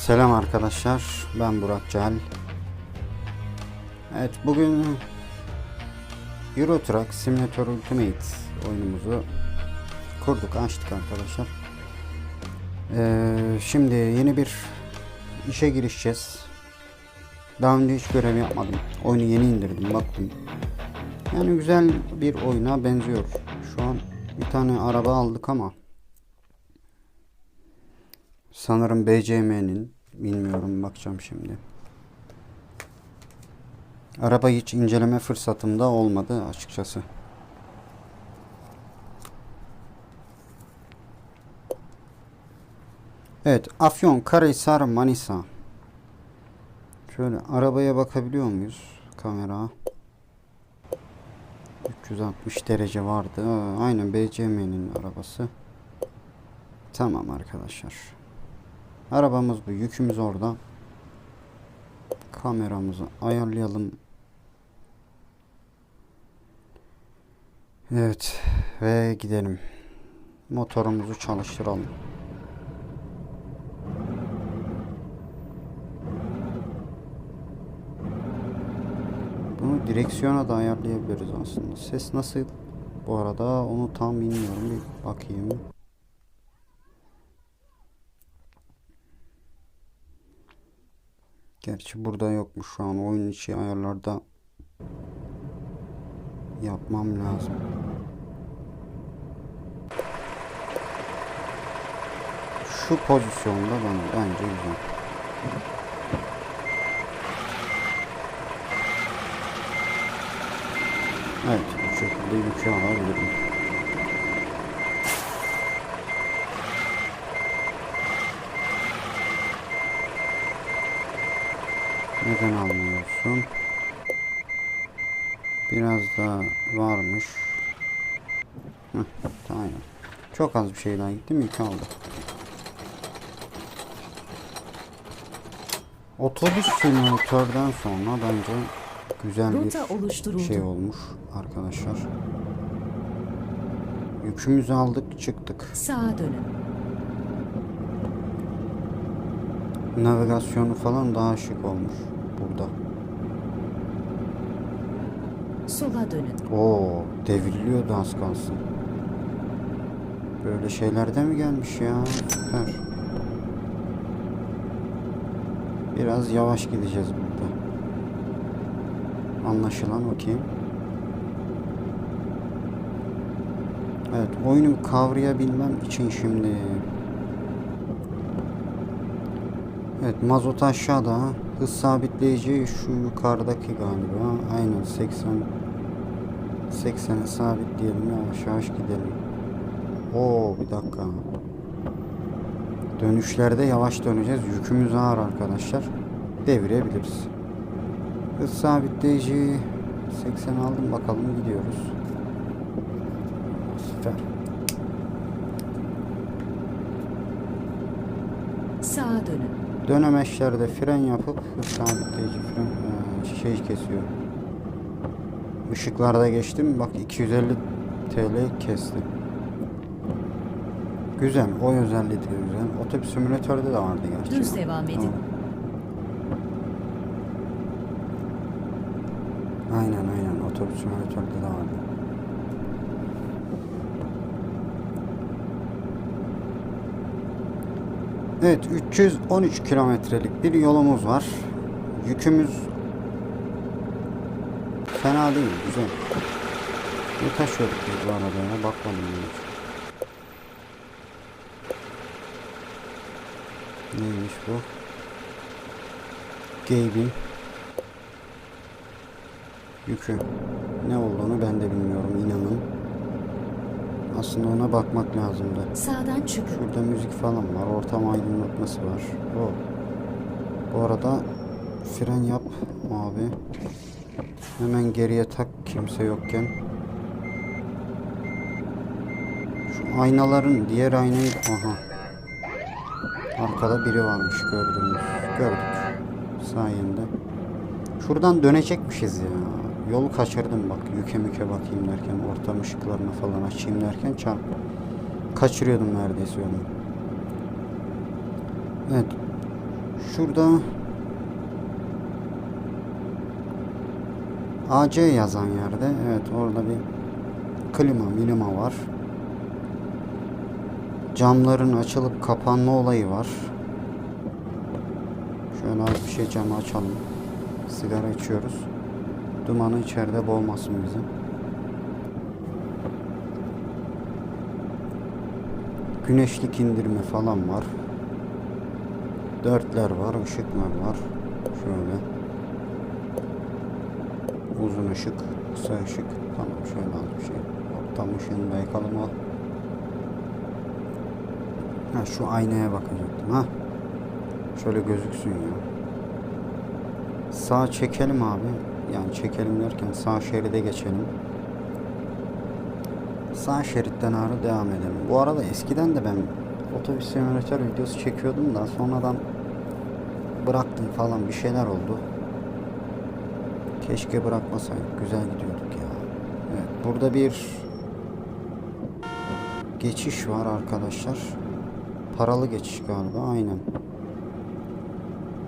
Selam arkadaşlar. Ben Burak Cel. Evet bugün Euro Truck Simulator Ultimate oyunumuzu kurduk, açtık arkadaşlar. Ee, şimdi yeni bir işe girişeceğiz. Daha önce hiç görev yapmadım. Oyunu yeni indirdim baktım. Yani güzel bir oyuna benziyor. Şu an bir tane araba aldık ama Sanırım BCM'nin bilmiyorum bakacağım şimdi. Araba hiç inceleme fırsatım da olmadı açıkçası. Evet, Afyon, Karahisar, Manisa. Şöyle arabaya bakabiliyor muyuz? Kamera. 360 derece vardı. Aynen BCM'nin arabası. Tamam arkadaşlar. Arabamız bu. Yükümüz orada. Kameramızı ayarlayalım. Evet. Ve gidelim. Motorumuzu çalıştıralım. Bunu direksiyona da ayarlayabiliriz aslında. Ses nasıl? Bu arada onu tam bilmiyorum. Bir bakayım. Gerçi burada yokmuş şu an oyun içi ayarlarda yapmam lazım. Şu pozisyonda ben bence güzel. Evet bu şekilde yükü alabilirim. Neden almıyorsun? Biraz daha varmış. Heh, tamam. Çok az bir şey daha gitti mi? İki aldı. Otobüs simülatörden sonra bence güzel bir şey olmuş arkadaşlar. Yükümüzü aldık çıktık. Sağa dönün. Navigasyonu falan daha şık olmuş burada. Sola dönün. Oo, devriliyordu az kalsın. Böyle şeylerde mi gelmiş ya? Süper. Biraz yavaş gideceğiz burada. Anlaşılan o ki. Evet, oyunu kavrayabilmem için şimdi Evet mazot aşağıda. Hız sabitleyici şu yukarıdaki galiba. Aynen 80 80'e sabitleyelim yavaş yavaş gidelim. Oo bir dakika. Dönüşlerde yavaş döneceğiz. Yükümüz ağır arkadaşlar. Devirebiliriz. Hız sabitleyici 80 aldım bakalım gidiyoruz. Süper. Sağa dönün. Dönemeçlerde fren yapıp sabitleyici fren e, şey kesiyor. Işıklarda geçtim. Bak 250 TL kesti. Güzel. O özelliği de güzel. Otobüs simülatörde de vardı gerçi. Düz devam edin. Tamam. Aynen aynen. Otobüs simülatörde de vardı. Evet 313 kilometrelik bir yolumuz var. Yükümüz fena değil güzel. Ne taşıyorduk biz bu arada ya bakmadım ben. Neymiş bu? Gabe'in yükü. Ne olduğunu ben de bilmiyorum inanın. Aslında ona bakmak lazımdı. Sağdan çıkın. Şurada müzik falan var. Ortam aydınlatması var. O. Bu arada fren yap abi. Hemen geriye tak kimse yokken. Şu aynaların diğer aynayı aha. Arkada biri varmış gördüğünüz. Gördük. Sayende. Şuradan dönecekmişiz ya. Yolu kaçırdım bak. Yüke müke bakayım derken ortam ışıklarını falan açayım derken çarp. Kaçırıyordum neredeyse onu. Evet. Şurada AC yazan yerde evet orada bir klima milima var. Camların açılıp kapanma olayı var. Şöyle az bir şey camı açalım. Sigara içiyoruz. Dumanı içeride boğmasın bizi. Güneşlik indirme falan var. Dörtler var, ışıklar var. Şöyle. Uzun ışık, kısa ışık. Tamam şöyle az bir şey. Ortam ışığını da o. Ha şu aynaya bakacaktım ha. Şöyle gözüksün ya. Sağ çekelim abi. Yani çekelim derken sağ şeride geçelim. Sağ şeritten ağrı devam edelim. Bu arada eskiden de ben otobüs simülatör videosu çekiyordum da sonradan bıraktım falan bir şeyler oldu. Keşke bırakmasaydık. Güzel gidiyorduk ya. Evet, burada bir geçiş var arkadaşlar. Paralı geçiş galiba. Aynen.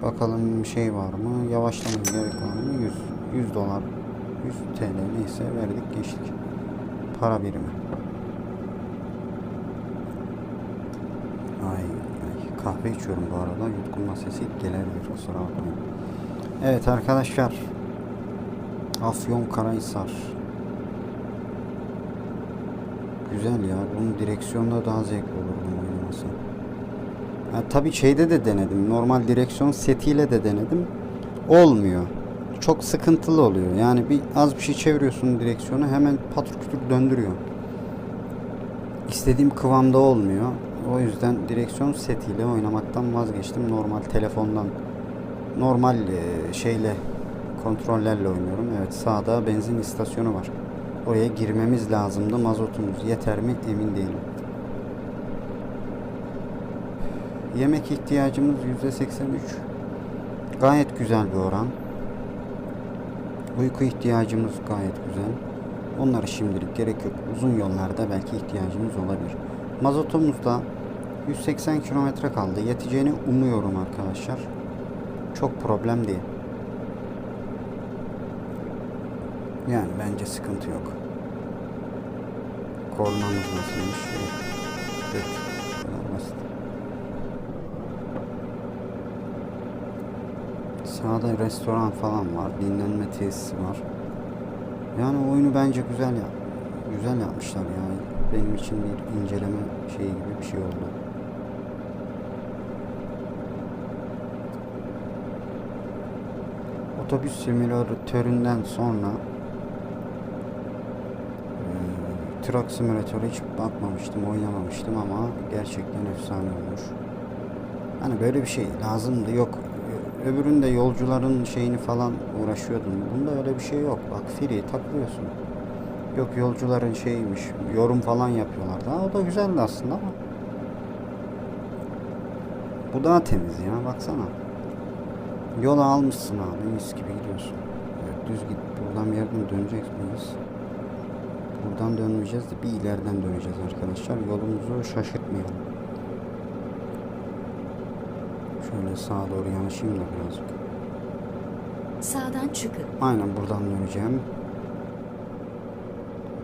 Bakalım şey var mı? Yavaşlamaya gerek var mı? 100, 100 dolar. 100 TL neyse verdik geçtik. Para birimi. Ay, ay kahve içiyorum bu arada. Yutkunma sesi gelebilir kusura bakmayın. Evet arkadaşlar. Afyon Karahisar. Güzel ya. Bunun direksiyonda daha zevkli olur bunun oynaması. Ha, tabii şeyde de denedim. Normal direksiyon setiyle de denedim. Olmuyor. Çok sıkıntılı oluyor. Yani bir az bir şey çeviriyorsun direksiyonu hemen patır kütür döndürüyor. İstediğim kıvamda olmuyor. O yüzden direksiyon setiyle oynamaktan vazgeçtim. Normal telefondan normal e, şeyle kontrollerle oynuyorum. Evet sağda benzin istasyonu var. Oraya girmemiz lazımdı. Mazotumuz yeter mi emin değilim. Yemek ihtiyacımız %83. Gayet güzel bir oran. Uyku ihtiyacımız gayet güzel. Onları şimdilik gerek yok. Uzun yollarda belki ihtiyacımız olabilir. Mazotumuzda 180 kilometre kaldı. Yeteceğini umuyorum arkadaşlar. Çok problem değil. Yani bence sıkıntı yok. Kornamız nasılmış? Evet. Basit. Sağda restoran falan var. Dinlenme tesisi var. Yani oyunu bence güzel ya. Güzel yapmışlar ya. Benim için bir inceleme şeyi gibi bir şey oldu. Otobüs simülatöründen sonra eee, Truck Simulator'a hiç bakmamıştım, oynamamıştım ama gerçekten efsane olmuş. Hani böyle bir şey lazımdı yok. Öbüründe yolcuların şeyini falan uğraşıyordum. Bunda öyle bir şey yok. Bak free takılıyorsun. Yok yolcuların şeyiymiş. Yorum falan yapıyorlardı. Ha, o da güzeldi aslında ama. Bu daha temiz ya baksana. Yola almışsın abi mis gibi gidiyorsun. Evet, düz git. Buradan bir yerden dönecek miyiz? Buradan dönmeyeceğiz de bir ileriden döneceğiz arkadaşlar. Yolumuzu şaşırtmayalım. Şöyle sağa doğru yanaşayım da birazcık. Sağdan çıkın. Aynen buradan döneceğim.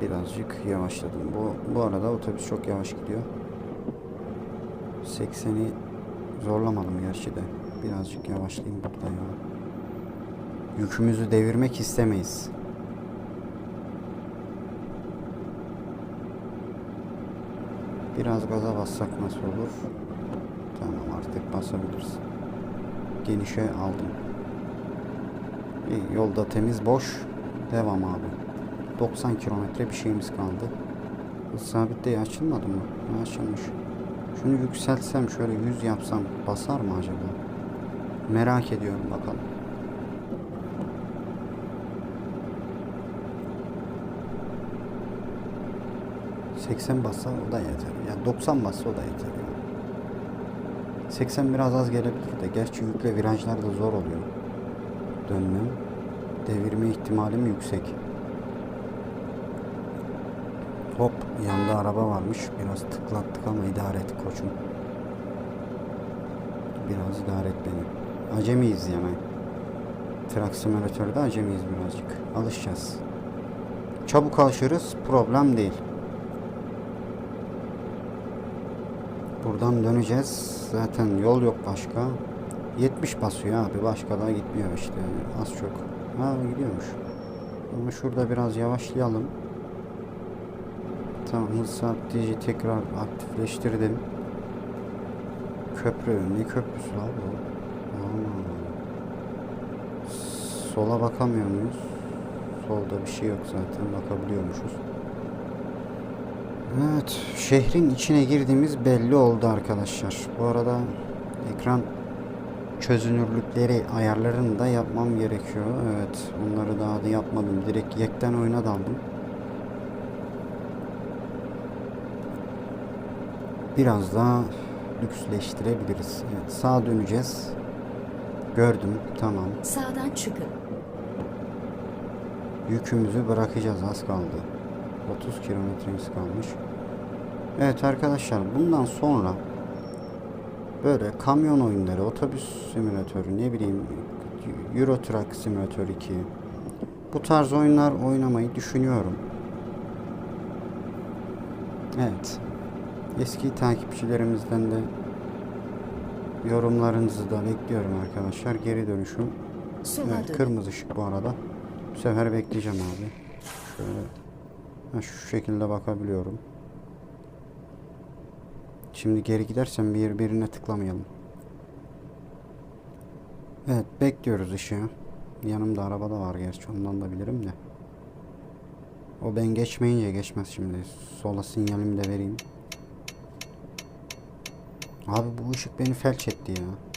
Birazcık yavaşladım. Bu, bu arada otobüs çok yavaş gidiyor. 80'i zorlamadım gerçi de. Birazcık yavaşlayayım burada ya. Yükümüzü devirmek istemeyiz. Biraz gaza bassak nasıl olur? Artık basabiliriz. Genişe aldım. İyi, yolda temiz boş. Devam abi. 90 kilometre bir şeyimiz kaldı. Hız sabitliği açılmadı mı? Ha, açılmış. Şunu yükseltsem şöyle 100 yapsam basar mı acaba? Merak ediyorum bakalım. ...80 bassa o da yeter. Yani 90 bassa o da yeter. Ya. 80 biraz az gelebilir de... ...gerçi yükle virajlarda zor oluyor. Dönmem. Devirme ihtimalim yüksek. Hop yanda araba varmış. Biraz tıklattık ama idare et koçum. biraz idare et beni. Acemiyiz yani. Trak simülatörde acemiyiz birazcık. Alışacağız. Çabuk alışırız. Problem değil. Buradan döneceğiz. Zaten yol yok başka. 70 basıyor abi. Başka da gitmiyor işte. Az çok. Ha gidiyormuş. Ama şurada biraz yavaşlayalım. Tamam hız sabitleyici tekrar aktifleştirdim. Köprü. Ne köprüsü abi o? Sola bakamıyor muyuz? Solda bir şey yok zaten. Bakabiliyormuşuz. Evet. Şehrin içine girdiğimiz belli oldu arkadaşlar. Bu arada ekran çözünürlükleri ayarlarını da yapmam gerekiyor. Evet. Onları daha da yapmadım. Direkt yekten oyuna daldım. Biraz daha lüksleştirebiliriz. Evet, sağa döneceğiz. Gördüm. Tamam. Sağdan çıkın. Yükümüzü bırakacağız. Az kaldı. 30 kilometremiz kalmış. Evet arkadaşlar bundan sonra böyle kamyon oyunları, otobüs simülatörü, ne bileyim Euro Truck Simulator 2 bu tarz oyunlar oynamayı düşünüyorum. Evet. Eski takipçilerimizden de yorumlarınızı da bekliyorum arkadaşlar. Geri dönüşüm. Evet, kırmızı ışık bu arada. Bu sefer bekleyeceğim abi. Şöyle şu şekilde bakabiliyorum. Şimdi geri gidersem bir birine tıklamayalım. Evet bekliyoruz ışığı. Yanımda araba da var gerçi ondan da bilirim de. O ben geçmeyince geçmez şimdi. Sola sinyalimi de vereyim. Abi bu ışık beni felç etti ya.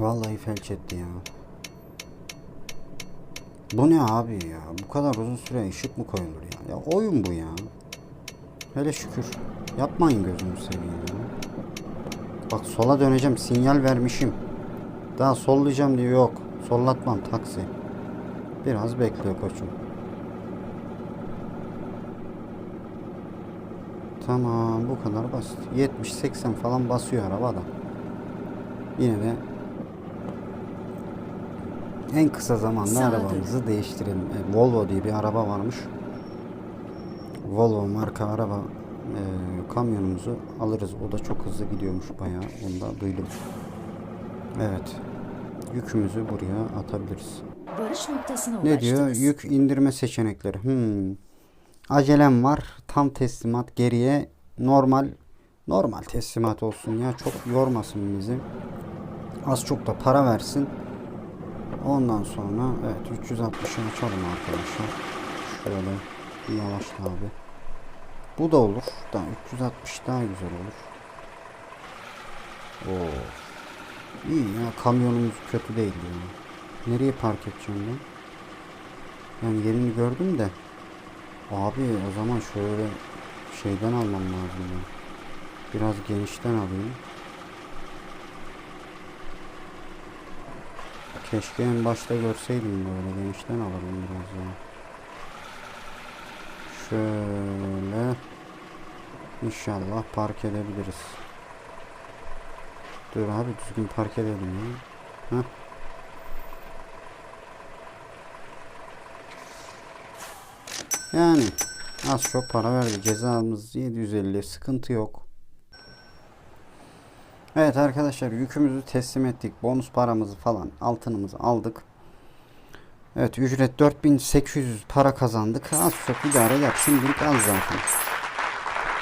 Vallahi felç etti ya. Bu ne abi ya? Bu kadar uzun süre ışık mı koyulur ya? Ya oyun bu ya. Hele şükür. Yapmayın gözünü seveyim ya. Bak sola döneceğim. Sinyal vermişim. Daha sollayacağım diyor. Yok. Sollatmam taksi. Biraz bekle koçum. Tamam bu kadar basit. 70-80 falan basıyor araba da. Yine de en kısa zamanda Sağa arabamızı değiştirelim. E, Volvo diye bir araba varmış. Volvo marka araba e, kamyonumuzu alırız. O da çok hızlı gidiyormuş bayağı. Onu da duydum. Evet. Yükümüzü buraya atabiliriz. Varış noktasına Ne diyor? Yük indirme seçenekleri. Hmm. Acelem var. Tam teslimat. Geriye normal normal teslimat olsun ya. Çok yormasın bizi. Az çok da para versin. Ondan sonra evet 360'ı açalım arkadaşlar. Şöyle bir yavaşla abi. Bu da olur. Da 360 daha güzel olur. Oo. İyi ya kamyonumuz kötü değil yani. Nereye park edeceğim ben? Yani yerini gördüm de. Abi o zaman şöyle şeyden almam lazım ya. Biraz genişten alayım. Keşke en başta görseydim böyle genişten alırım biraz ya. Şöyle. İnşallah park edebiliriz. Dur abi düzgün park edelim ya. Heh. Yani az çok para verdi. Cezamız 750. Sıkıntı yok. Evet arkadaşlar yükümüzü teslim ettik. Bonus paramızı falan altınımızı aldık. Evet ücret 4800 para kazandık. Az çok idare eder. Şimdilik az zaten.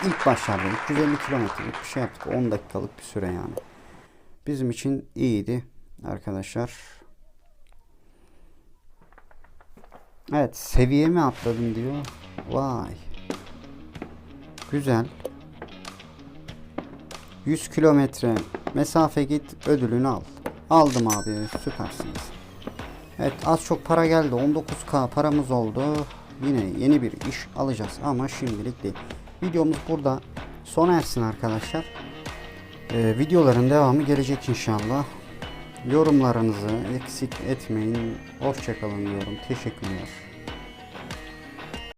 İlk başlarda 350 kilometrelik bir şey yaptık. 10 dakikalık bir süre yani. Bizim için iyiydi arkadaşlar. Evet seviye mi atladım diyor. Vay. Güzel. 100 kilometre mesafe git ödülünü al. Aldım abi süpersiniz. Evet az çok para geldi 19k paramız oldu. Yine yeni bir iş alacağız ama şimdilik değil. Videomuz burada sona ersin arkadaşlar. Ee, videoların devamı gelecek inşallah. Yorumlarınızı eksik etmeyin. Hoşçakalın diyorum. Teşekkürler.